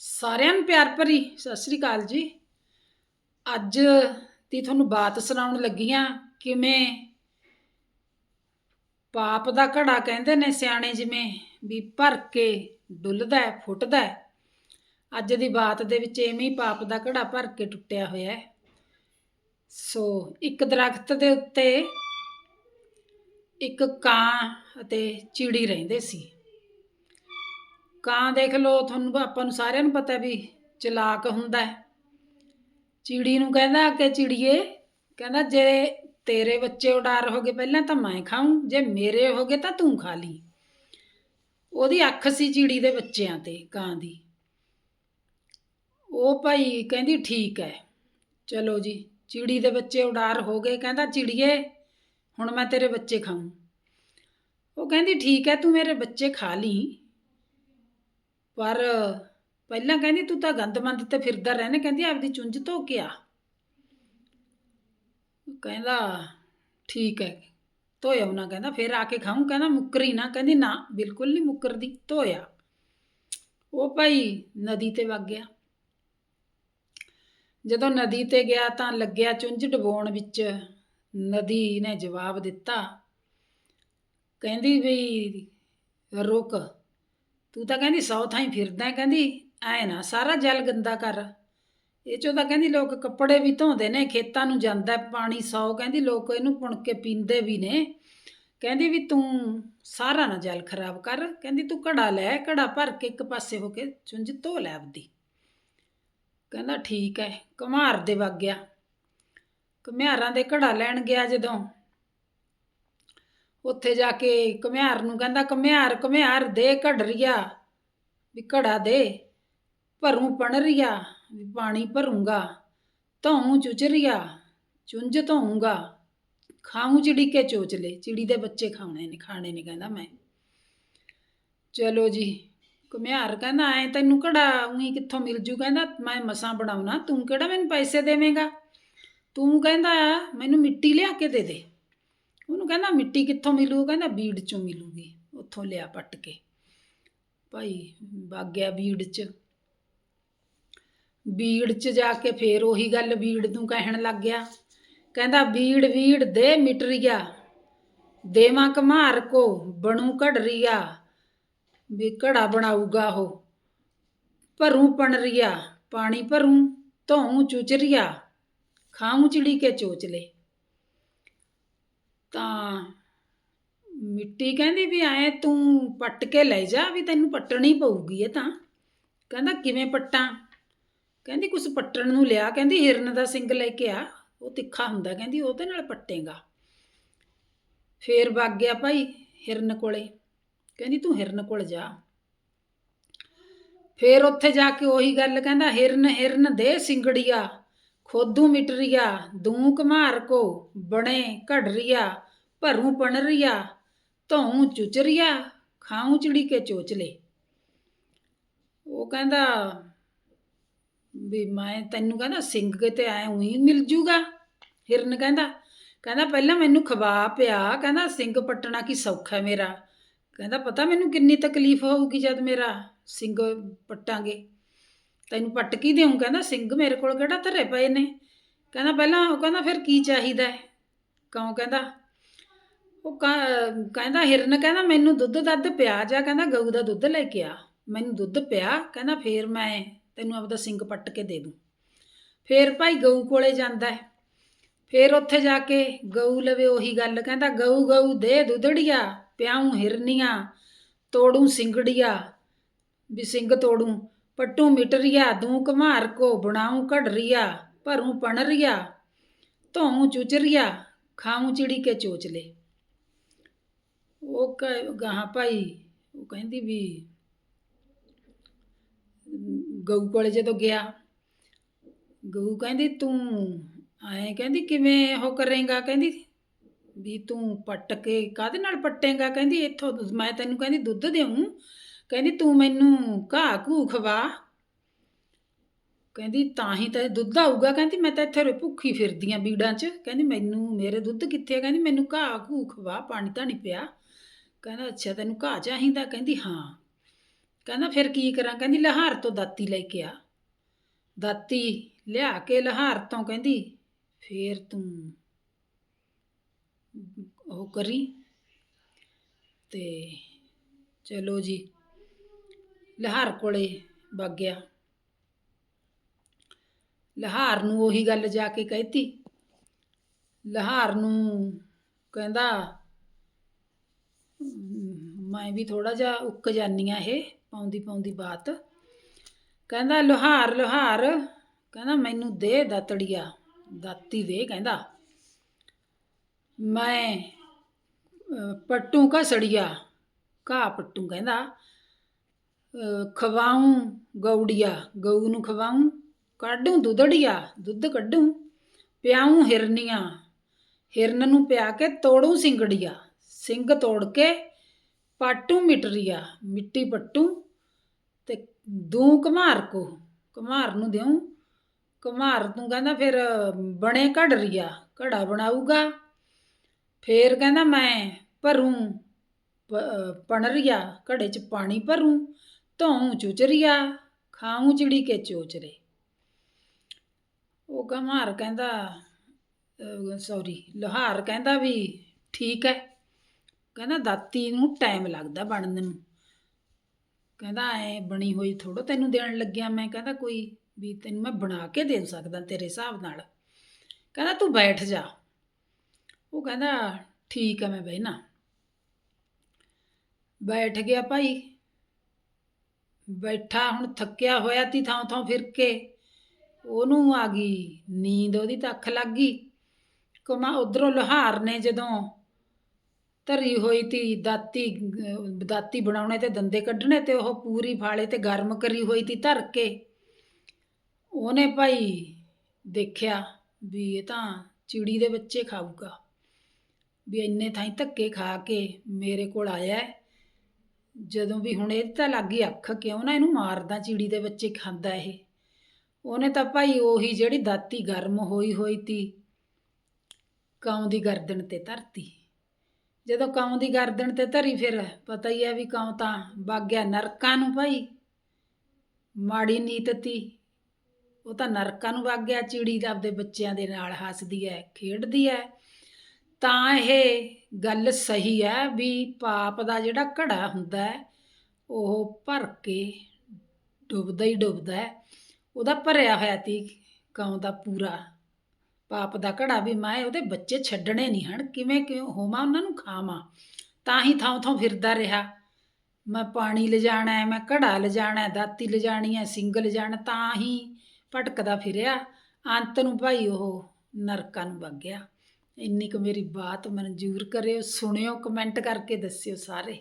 ਸਾਰਿਆਂ ਨੂੰ ਪਿਆਰ ਭਰੀ ਸਤਿ ਸ੍ਰੀ ਅਕਾਲ ਜੀ। ਅੱਜ ਦੀ ਤੁਹਾਨੂੰ ਬਾਤ ਸੁਣਾਉਣ ਲੱਗੀ ਆ ਕਿਵੇਂ ਪਾਪ ਦਾ ਘੜਾ ਕਹਿੰਦੇ ਨੇ ਸਿਆਣੇ ਜਿਵੇਂ ਵੀ ਭਰ ਕੇ ਡੁੱਲਦਾ ਫੁੱਟਦਾ ਅੱਜ ਦੀ ਬਾਤ ਦੇ ਵਿੱਚ ਐਵੇਂ ਹੀ ਪਾਪ ਦਾ ਘੜਾ ਭਰ ਕੇ ਟੁੱਟਿਆ ਹੋਇਆ ਹੈ। ਸੋ ਇੱਕ ਦਰਖਤ ਦੇ ਉੱਤੇ ਇੱਕ ਕਾਂ ਅਤੇ ਚਿੜੀ ਰਹਿੰਦੇ ਸੀ। ਕਾਂ ਦੇਖ ਲਓ, ਤੁਹਾਨੂੰ ਆਪਾਂ ਨੂੰ ਸਾਰਿਆਂ ਨੂੰ ਪਤਾ ਵੀ ਚਲਾਕ ਹੁੰਦਾ ਹੈ। ਚਿੜੀ ਨੂੰ ਕਹਿੰਦਾ ਕਿ ਚਿੜੀਏ, ਕਹਿੰਦਾ ਜੇ ਤੇਰੇ ਬੱਚੇ ਉਡਾਰ ਹੋਗੇ ਪਹਿਲਾਂ ਤਾਂ ਮੈਂ ਖਾਊਂ, ਜੇ ਮੇਰੇ ਹੋਗੇ ਤਾਂ ਤੂੰ ਖਾ ਲਈ। ਉਹਦੀ ਅੱਖ ਸੀ ਚਿੜੀ ਦੇ ਬੱਚਿਆਂ ਤੇ, ਕਾਂ ਦੀ। ਉਹ ਭਾਈ ਕਹਿੰਦੀ ਠੀਕ ਹੈ। ਚਲੋ ਜੀ, ਚਿੜੀ ਦੇ ਬੱਚੇ ਉਡਾਰ ਹੋ ਗਏ, ਕਹਿੰਦਾ ਚਿੜੀਏ, ਹੁਣ ਮੈਂ ਤੇਰੇ ਬੱਚੇ ਖਾਊਂ। ਉਹ ਕਹਿੰਦੀ ਠੀਕ ਹੈ, ਤੂੰ ਮੇਰੇ ਬੱਚੇ ਖਾ ਲਈ। ਪਰ ਪਹਿਲਾਂ ਕਹਿੰਦੀ, ਤੂੰ ਤਾਂ ਗੰਦਮੰਦ ਤੇ ਫਿਰਦਾ ਰਹਿਣਾ ਕਹਿੰਦੀ, ਆਪਦੀ ਚੁੰਝ ਧੋ ਕੇ ਆ। ਕਹਿੰਦਾ, ਠੀਕ ਹੈ। ਧੋਇਆ ਉਹਨਾਂ ਕਹਿੰਦਾ, ਫਿਰ ਆ ਕੇ ਖਾਊਂ। ਕਹਿੰਦਾ, ਮੁੱਕਰੀ ਨਾ। ਕਹਿੰਦੀ, ਨਾ, ਬਿਲਕੁਲ ਨਹੀਂ ਮੁੱਕਰਦੀ, ਧੋਇਆ। ਉਹ ਭਾਈ ਨਦੀ ਤੇ ਵਗ ਗਿਆ। ਜਦੋਂ ਨਦੀ ਤੇ ਗਿਆ ਤਾਂ ਲੱਗਿਆ ਚੁੰਝ ਡਬੋਣ ਵਿੱਚ। ਨਦੀ ਨੇ ਜਵਾਬ ਦਿੱਤਾ, ਕਹਿੰਦੀ ਵੀ, ਰੁਕ। ਤੂੰ ਤਾਂ ਕਹਿੰਦੀ ਸੌ ਥਾਈ ਫਿਰਦਾ ਹੈ, ਕਹਿੰਦੀ ਐ ਨਾ ਸਾਰਾ ਜਲ ਗੰਦਾ ਕਰ। ਇਹ ਚੋਂ ਤਾਂ ਕਹਿੰਦੀ ਲੋਕ ਕੱਪੜੇ ਵੀ ਧੋਂਦੇ ਨੇ ਖੇਤਾਂ ਨੂੰ ਜਾਂਦਾ ਹੈ ਪਾਣੀ ਸੌ ਕਹਿੰਦੀ ਲੋਕ ਇਹਨੂੰ ਪੁਣ ਕੇ ਪੀਂਦੇ ਵੀ ਨੇ। ਕਹਿੰਦੀ ਵੀ ਤੂੰ ਸਾਰਾ ਨਾ ਜਲ ਖਰਾਬ ਕਰ ਕਹਿੰਦੀ ਤੂੰ ਘੜਾ ਲੈ ਘੜਾ ਭਰ ਕੇ ਇੱਕ ਪਾਸੇ ਹੋ ਕੇ ਚੁੰਝ ਧੋ ਲੈ ਆਪਦੀ। ਕਹਿੰਦਾ ਠੀਕ ਹੈ ਘੁਮਾਰ ਦੇ ਵਗ ਗਿਆ। ਘੁਮਿਆਰਾਂ ਦੇ ਘੜਾ ਲੈਣ ਗਿਆ ਜਦੋਂ। ਉੱਥੇ ਜਾ ਕੇ ਘੁਮਿਆਰ ਨੂੰ ਕਹਿੰਦਾ, ਘੁਮਿਆਰ ਘੁਮਿਆਰ ਦੇ ਘੜ ਰਿਆ, ਵੀ ਘੜਾ ਦੇ, ਭਰੂ ਪਣ ਰਿਆ, ਵੀ ਪਾਣੀ ਭਰੂੰਗਾ, ਧੋਂ ਚੁਚ ਚੁੰਝ ਧੋਊਂਗਾ ਖਾਉਂ ਚਿੜੀ ਕੇ ਚੋਚਲੇ, ਚਿੜੀ ਦੇ ਬੱਚੇ ਖਾਣੇ ਨੇ ਖਾਣੇ ਨੇ ਕਹਿੰਦਾ ਮੈਂ। ਚਲੋ ਜੀ, ਘੁਮਿਆਰ ਕਹਿੰਦਾ, ਐ ਤੈਨੂੰ ਘੜਾ ਉਹੀ ਕਿੱਥੋਂ ਮਿਲ ਜੂ? ਕਹਿੰਦਾ, ਮੈਂ ਮਸਾਂ ਬਣਾਉਣਾ, ਤੂੰ ਕਿਹੜਾ ਮੈਨੂੰ ਪੈਸੇ ਦੇਵੇਂਗਾ? ਤੂੰ ਕਹਿੰਦਾ, ਮੈਨੂੰ ਮਿੱਟੀ ਲਿਆ ਕੇ ਦੇ ਦੇ। ਉਹਨੂੰ ਕਹਿੰਦਾ ਮਿੱਟੀ ਕਿੱਥੋਂ ਮਿਲੂ? ਕਹਿੰਦਾ ਬੀੜ ਚੋਂ ਮਿਲੂਗੀ, ਉੱਥੋਂ ਲਿਆ ਪੱਟ ਕੇ। ਭਾਈ ਵਗ ਗਿਆ ਬੀੜ ਚ। ਬੀੜ ਚ ਜਾ ਕੇ ਫੇਰ ਉਹੀ ਗੱਲ ਬੀੜ ਨੂੰ ਕਹਿਣ ਲੱਗ ਗਿਆ। ਕਹਿੰਦਾ ਬੀੜ ਬੀੜ ਦੇ ਮਿਟਰੀਆ, ਦੇਵਾਂ ਕਮਾਰ ਕੋ, ਬਣੂ ਘੜਰੀਆ, ਵੀ ਘੜਾ ਬਣਾਊਗਾ ਉਹ। ਭਰੂ ਪਣ ਰਿਆ ਪਾਣੀ ਭਰੂ ਧੋਂ ਚੁਚਰੀਆ ਖਾਉਂ ਚਿੜੀ ਕੇ ਚੋਚਲੇ। ਤਾਂ ਮਿੱਟੀ ਕਹਿੰਦੀ ਵੀ ਐ ਤੂੰ ਪੱਟ ਕੇ ਲੈ ਜਾ ਵੀ ਤੈਨੂੰ ਪੱਟਣੀ ਪਊਗੀ ਇਹ ਤਾਂ। ਕਹਿੰਦਾ, ਕਿਵੇਂ ਪੱਟਾਂ? ਕਹਿੰਦੀ, ਕੁਛ ਪੱਟਣ ਨੂੰ ਲਿਆ। ਕਹਿੰਦੀ, ਹਿਰਨ ਦਾ ਸਿੰਗ ਲੈ ਕੇ ਆ। ਉਹ ਤਿੱਖਾ ਹੁੰਦਾ। ਕਹਿੰਦੀ, ਉਹਦੇ ਨਾਲ ਪੱਟੇਗਾ। ਫੇਰ ਵਗ ਗਿਆ ਭਾਈ ਹਿਰਨ ਕੋਲੇ। ਕਹਿੰਦੀ, ਤੂੰ ਹਿਰਨ ਕੋਲ ਜਾ। ਫੇਰ ਉੱਥੇ ਜਾ ਕੇ ਉਹੀ ਗੱਲ ਕਹਿੰਦਾ, ਹਿਰਨ ਹਿਰਨ ਦੇ ਸਿੰਗੜੀਆ। ਖੋਦੂ ਮਿਟਰੀਆ ਦੂ ਕੁਮਾਰ ਕੋ ਬਣੇ ਘੜਰੀਆ ਭਰੂ ਪਣਰੀਆ ਧੋਂ ਚੁਚਰੀਆ ਖਾਉਂ ਚਿੜੀ ਕੇ ਚੋਚਲੇ। ਉਹ ਕਹਿੰਦਾ ਵੀ ਮੈਂ ਤੈਨੂੰ ਕਹਿੰਦਾ ਸਿੰਘ ਕਿਤੇ ਐ ਉਹੀ ਮਿਲ ਜੂਗਾ। ਹਿਰਨ ਕਹਿੰਦਾ ਕਹਿੰਦਾ ਪਹਿਲਾਂ ਮੈਨੂੰ ਖਵਾ ਪਿਆ, ਕਹਿੰਦਾ ਸਿੰਘ ਪੱਟਣਾ ਕੀ ਸੌਖਾ ਹੈ ਮੇਰਾ। ਕਹਿੰਦਾ ਪਤਾ ਮੈਨੂੰ ਕਿੰਨੀ ਤਕਲੀਫ ਹੋਊਗੀ ਜਦ ਮੇਰਾ ਸਿੰਘ ਪੱਟਾਂਗੇ। ਤੈਨੂੰ ਪੱਟ ਕੀ ਦੇਉਂ ਕਹਿੰਦਾ ਸਿੰਘ ਮੇਰੇ ਕੋਲ ਕਿਹੜਾ ਧਰੇ ਪਏ ਨੇ। ਕਹਿੰਦਾ ਪਹਿਲਾਂ ਉਹ ਕਹਿੰਦਾ ਫਿਰ ਕੀ ਚਾਹੀਦਾ ਹੈ? ਕਿਉਂ ਕਹਿੰਦਾ? ਉਹ ਕਹਿੰਦਾ ਹਿਰਨ ਕਹਿੰਦਾ ਮੈਨੂੰ ਦੁੱਧ ਦੱਧ ਪਿਆ ਜਾ, ਕਹਿੰਦਾ ਗਊ ਦਾ ਦੁੱਧ ਲੈ ਕੇ ਆ। ਮੈਨੂੰ ਦੁੱਧ ਪਿਆ, ਕਹਿੰਦਾ ਫੇਰ ਮੈਂ ਤੈਨੂੰ ਆਪਦਾ ਸਿੰਘ ਪੱਟ ਕੇ ਦੇ ਦੂੰ। ਫੇਰ ਭਾਈ ਗਊ ਕੋਲੇ ਜਾਂਦਾ ਹੈ। ਫੇਰ ਉੱਥੇ ਜਾ ਕੇ ਗਊ ਲਵੇ ਉਹੀ ਗੱਲ, ਕਹਿੰਦਾ ਗਊ ਗਊ ਦੇ ਦੁੱਧੜੀਆ, ਪਿਆਉਂ ਹਿਰਨੀਆਂ, ਤੋੜੂ ਸਿੰਗੜੀਆ। ਵੀ ਸਿੰਘ ਤੋੜੂ। ਪੱਟੂ ਮਿਟਰੀਆ, ਦੂ ਕੁਮਾਰ ਕੋ ਬਣਾਉ ਘੜਰੀਆ, ਭਰੂ ਪਣਰੀਆ ਧੋਂ ਚੁਚਰੀਆ ਖਾਉਂ ਚਿੜੀ ਕੇ ਚੋਚਲੇ। ਉਹ ਗਾਹਾਂ ਭਾਈ, ਉਹ ਕਹਿੰਦੀ ਵੀ ਗਊ ਕੋਲੇ ਜਦੋਂ ਗਿਆ, ਗਊ ਕਹਿੰਦੀ, ਤੂੰ ਐਂ ਕਹਿੰਦੀ, ਕਿਵੇਂ ਉਹ ਕਰੇਗਾ? ਕਹਿੰਦੀ, ਵੀ ਤੂੰ ਪੱਟ ਕੇ, ਕਾਹਦੇ ਨਾਲ ਪੱਟੇਗਾ? ਕਹਿੰਦੀ, ਇੱਥੋਂ ਮੈਂ ਤੈਨੂੰ ਕਹਿੰਦੀ ਦੁੱਧ ਦੇਉਂ ਕਹਿੰਦੀ, ਤੂੰ ਮੈਨੂੰ ਘਾਹ ਘੂ ਖਵਾ। ਕਹਿੰਦੀ, ਤਾਂ ਹੀ ਤਾਂ ਇਹ ਦੁੱਧ ਆਊਗਾ। ਕਹਿੰਦੀ, ਮੈਂ ਤਾਂ ਇੱਥੇ ਉਰੇ ਭੁੱਖੀ ਫਿਰਦੀ ਆਂ ਬੀੜਾਂ 'ਚ। ਕਹਿੰਦੀ, ਮੈਨੂੰ, ਮੇਰੇ ਦੁੱਧ ਕਿੱਥੇ ਆ? ਕਹਿੰਦੀ, ਮੈਨੂੰ ਘਾਹ ਘੂ ਖਵਾ, ਪਾਣੀ ਤਾਂ ਨਹੀਂ ਪਿਆ। ਕਹਿੰਦਾ, ਅੱਛਾ, ਤੈਨੂੰ ਘਾਹ ਚਾਹੀਦਾ? ਕਹਿੰਦੀ, ਹਾਂ। ਕਹਿੰਦਾ, ਫਿਰ ਕੀ ਕਰਾਂ? ਕਹਿੰਦੀ, ਲਹਾਰ ਤੋਂ ਦਾਤੀ ਲੈ ਕੇ ਆ। ਦਾਤੀ ਲਿਆ ਕੇ ਲਹਾਰ ਤੋਂ ਕਹਿੰਦੀ, ਫੇਰ ਤੂੰ ਉਹ ਕਰੀ ਤੇ ਚਲੋ ਜੀ। ਲਹਾਰ ਕੋਲੇ ਵਗ ਗਿਆ। ਲਹਾਰ ਨੂੰ ਉਹੀ ਗੱਲ ਜਾ ਕੇ ਕਹਿਤੀ। ਲਹਾਰ ਨੂੰ ਕਹਿੰਦਾ ਮੈਂ ਵੀ ਥੋੜਾ ਜਿਹਾ ਉੱਕ ਜਾਨੀ ਆ ਇਹ ਪਾਉਂਦੀ ਪਾਉਂਦੀ ਬਾਤ। ਕਹਿੰਦਾ ਲੁਹਾਰ ਲੁਹਾਰ ਕਹਿੰਦਾ ਮੈਨੂੰ ਦੇ ਦਤੜੀਆ ਦਾਤੀ ਦੇ ਕਹਿੰਦਾ। ਮੈਂ ਅਹ, ਪੱਟੂ ਘਸੜੀਆ ਘਾਹ ਪੱਟੂ ਕਹਿੰਦਾ। ਅਹ, ਖਵਾਊਂ ਗੌੜੀਆ ਗਊ ਨੂੰ ਖਵਾਊਂ ਕੱਢੂ ਦੁੱਧੜੀਆ ਦੁੱਧ ਕੱਢੂ ਪਿਆਊਂ ਹਿਰਨੀਆਂ। ਹਿਰਨ ਨੂੰ ਪਿਆ ਕੇ ਤੋੜੂ ਸਿੰਗੜੀਆ। ਸਿੰਘ ਤੋੜ ਕੇ ਪਾਟੂ ਮਿਟਰੀਆ। ਮਿੱਟੀ ਪੱਟੂ ਤੇ ਦੂ ਕੁਮਾਰ ਕੋ। ਕੁਮਾਰ ਨੂੰ ਦਿਉ ਕੁਮਾਰ ਨੂੰ ਕਹਿੰਦਾ ਫਿਰ ਬਣੇ ਘੜ ਰੀਆ ਘੜਾ ਬਣਾਊਗਾ। ਫੇਰ ਕਹਿੰਦਾ ਮੈਂ ਭਰੂ ਪਣਰੀਆ ਘੜੇ 'ਚ ਪਾਣੀ ਭਰੂ। ਧੋਉ ਚੁਚਰੀਆ ਖਾਉ ਚਿੜੀ ਕੇ ਚੋਚਰੇ। ਉਹ ਕੁਮਾਰ ਕਹਿੰਦਾ ਸੌਰੀ ਲੋਹਾਰ ਕਹਿੰਦਾ ਵੀ ਠੀਕ ਹੈ। ਕਹਿੰਦਾ ਦਾਤੀ ਨੂੰ ਟਾਈਮ ਲੱਗਦਾ ਬਣਨ ਨੂੰ। ਕਹਿੰਦਾ ਐ ਬਣੀ ਹੋਈ ਥੋੜੋ ਤੈਨੂੰ ਦੇਣ ਲੱਗਿਆ ਮੈਂ। ਕਹਿੰਦਾ ਕੋਈ ਵੀ ਤੈਨੂੰ ਮੈਂ ਬਣਾ ਕੇ ਦੇ ਸਕਦਾ ਤੇਰੇ ਹਿਸਾਬ ਨਾਲ। ਕਹਿੰਦਾ ਤੂੰ ਬੈਠ ਜਾ। ਉਹ ਕਹਿੰਦਾ ਠੀਕ ਹੈ ਮੈਂ ਬਹਿਣਾ। ਬੈਠ ਗਿਆ ਭਾਈ। ਬੈਠਾ ਹੁਣ ਥੱਕਿਆ ਹੋਇਆ ਤੀ ਥਾਂ ਥਾਂ ਫਿਰ ਕੇ, ਉਹਨੂੰ ਆ ਗਈ, ਨੀਂਦ ਉਹਦੀ ਤਾਂ ਅੱਖ ਲੱਗ ਗਈ। ਕਮਾ ਉਧਰੋਂ ਲੋਹਾਰ ਨੇ ਜਦੋਂ ਧਰੀ ਹੋਈ ਤੀ ਦਾਤੀ ਦਾਤੀ ਬਣਾਉਣੇ ਤੇ ਦੰਦੇ ਕੱਢਣੇ ਤੇ ਉਹ ਪੂਰੀ ਫਾਲੇ ਤੇ ਗਰਮ ਕਰੀ ਹੋਈ ਤੀ ਧਰ ਕੇ। ਉਹਨੇ ਭਾਈ ਦੇਖਿਆ ਵੀ ਇਹ ਤਾਂ ਚਿੜੀ ਦੇ ਬੱਚੇ ਖਾਊਗਾ, ਵੀ ਇੰਨੇ ਥਾਈਂ ਧੱਕੇ ਖਾ ਕੇ ਮੇਰੇ ਕੋਲ ਆਇਆ ਜਦੋਂ ਵੀ ਹੁਣ ਇਹ ਤਾਂ ਲੱਗੀ ਅੱਖ ਕਿਉਂ ਨਾ ਇਹਨੂੰ ਮਾਰਦਾ ਚਿੜੀ ਦੇ ਬੱਚੇ ਖਾਂਦਾ ਇਹ। ਉਹਨੇ ਤਾਂ ਭਾਈ ਉਹੀ ਜਿਹੜੀ ਦਾਤੀ ਗਰਮ ਹੋਈ ਹੋਈ ਤੀ ਕਾਂ ਦੀ ਗਰਦਨ ਤੇ ਧਰਤੀ। ਜਦੋਂ ਕਾਂ ਦੀ ਗਰਦਨ ਤੇ ਧਰੀ ਫਿਰ ਪਤਾ ਹੀ ਹੈ ਵੀ ਕਾਂ ਤਾਂ ਵਗ ਗਿਆ ਨਰਕਾਂ ਨੂੰ ਭਾਈ। ਮਾੜੀ ਨੀਤ ਤੀ, ਉਹ ਤਾਂ ਨਰਕਾਂ ਨੂੰ ਵਗ ਗਿਆ ਚਿੜੀ ਦਾ ਆਪਦੇ ਬੱਚਿਆਂ ਦੇ ਨਾਲ ਹੱਸਦੀ ਹੈ, ਖੇਡਦੀ ਹੈ। ਤਾਂ ਇਹ ਗੱਲ ਸਹੀ ਹੈ ਵੀ ਪਾਪ ਦਾ ਜਿਹੜਾ ਘੜਾ ਹੁੰਦਾ ਹੈ, ਉਹ ਭਰ ਕੇ ਡੁੱਬਦਾ ਹੀ ਡੁੱਬਦਾ ਹੈ। ਉਹਦਾ ਭਰਿਆ ਹੋਇਆ ਤੀ ਕਾਂ ਦਾ ਪੂਰਾ ਪਾਪ ਦਾ ਘੜਾ ਵੀ ਮੈਂ ਉਹਦੇ ਬੱਚੇ ਛੱਡਣੇ ਨਹੀਂ ਹਨ, ਕਿਵੇਂ ਕਿਉਂ ਹੋਵਾਂ ਉਹਨਾਂ ਨੂੰ ਖਾਵਾਂ। ਤਾਂ ਹੀ ਥਾਂ ਥਾਂ ਫਿਰਦਾ ਰਿਹਾ। ਮੈਂ ਪਾਣੀ ਲਿਜਾਣਾ ਹੈ, ਮੈਂ ਘੜਾ ਲਿਜਾਣਾ ਹੈ, ਦਾਤੀ ਲਿਜਾਣੀ ਹੈ ਸਿੰਗ ਲਿਜਾਣਾ ਤਾਂ ਹੀ ਭਟਕਦਾ ਫਿਰਿਆ। ਅੰਤ ਨੂੰ ਭਾਈ ਉਹ ਨਰਕਾਂ ਨੂੰ ਵਗ ਗਿਆ। ਇੰਨੀ ਕੁ ਮੇਰੀ ਬਾਤ ਮਨਜ਼ੂਰ ਕਰਿਓ ਸੁਣਿਓ ਕਮੈਂਟ ਕਰਕੇ ਦੱਸਿਓ ਸਾਰੇ।